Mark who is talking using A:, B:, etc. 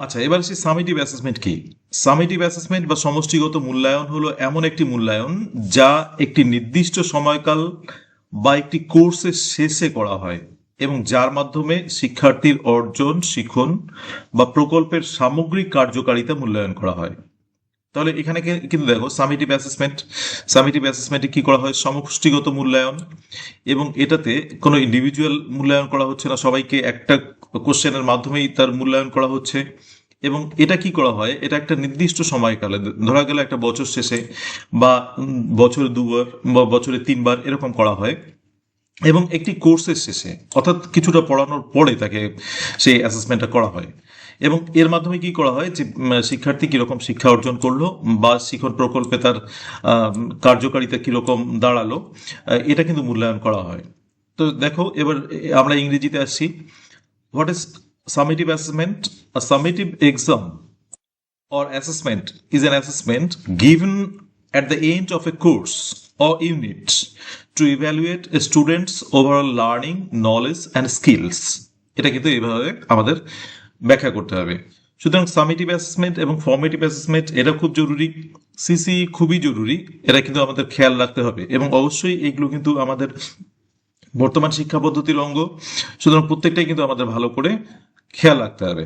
A: আচ্ছা এবার আসি সামিটিভ অ্যাসেসমেন্ট কি? সামিটিভ অ্যাসেসমেন্ট বা সমষ্টিগত মূল্যায়ন হলো এমন একটি মূল্যায়ন যা একটি নির্দিষ্ট সময়কাল বা একটি কোর্সের শেষে করা হয় এবং যার মাধ্যমে শিক্ষার্থীর অর্জন শিখন বা প্রকল্পের সামগ্রিক কার্যকারিতা মূল্যায়ন করা হয়। তাহলে এখানে কিন্তু দেখো সামিটিভ অ্যাসেসমেন্ট সামিটিভ অ্যাসেসমেন্টে কি করা হয়? সমষ্টিগত মূল্যায়ন এবং এটাতে কোনো ইন্ডিভিজুয়াল মূল্যায়ন করা হচ্ছে না। সবাইকে একটা কোশ্চেনের মাধ্যমেই তার মূল্যায়ন করা হচ্ছে। এবং এটা কি করা হয়? এটা একটা নির্দিষ্ট সময়কালে, ধরা গেল একটা বছর শেষে বা বছরে দুবার বা বছরে তিনবার এরকম করা হয়। এবং একটি কোর্সের শেষে, অর্থাৎ কিছুটা পড়ানোর পরে তাকে সেই অ্যাসেসমেন্টটা করা হয়। এবং এর মাধ্যমে কি করা হয় যে শিক্ষার্থী কীরকম শিক্ষা অর্জন করল বা শিখন প্রকল্পে তার কার্যকারিতা কীরকম দাঁড়াল এটা কিন্তু মূল্যায়ন করা হয়। তো দেখো, এবার আমরা ইংরেজিতে আসছি। What is summative assessment a summative exam or assessment is an assessment given at the end of a course or unit to evaluate a student's overall learning, knowledge and skills. এটা কিন্তু এইভাবে আমাদের ব্যাখ্যা করতে হবে। সুতরাং সামেটিভ অ্যাসেসমেন্ট এবং formative assessment এটা খুব জরুরি। সিসি খুবই জরুরি। এটা কিন্তু আমাদের খেয়াল রাখতে হবে এবং অবশ্যই এগুলো কিন্তু আমাদের বর্তমান শিক্ষা পদ্ধতির অঙ্গ। সুতরাং প্রত্যেকটাই কিন্তু আমাদের ভালো করে খেয়াল রাখতে হবে।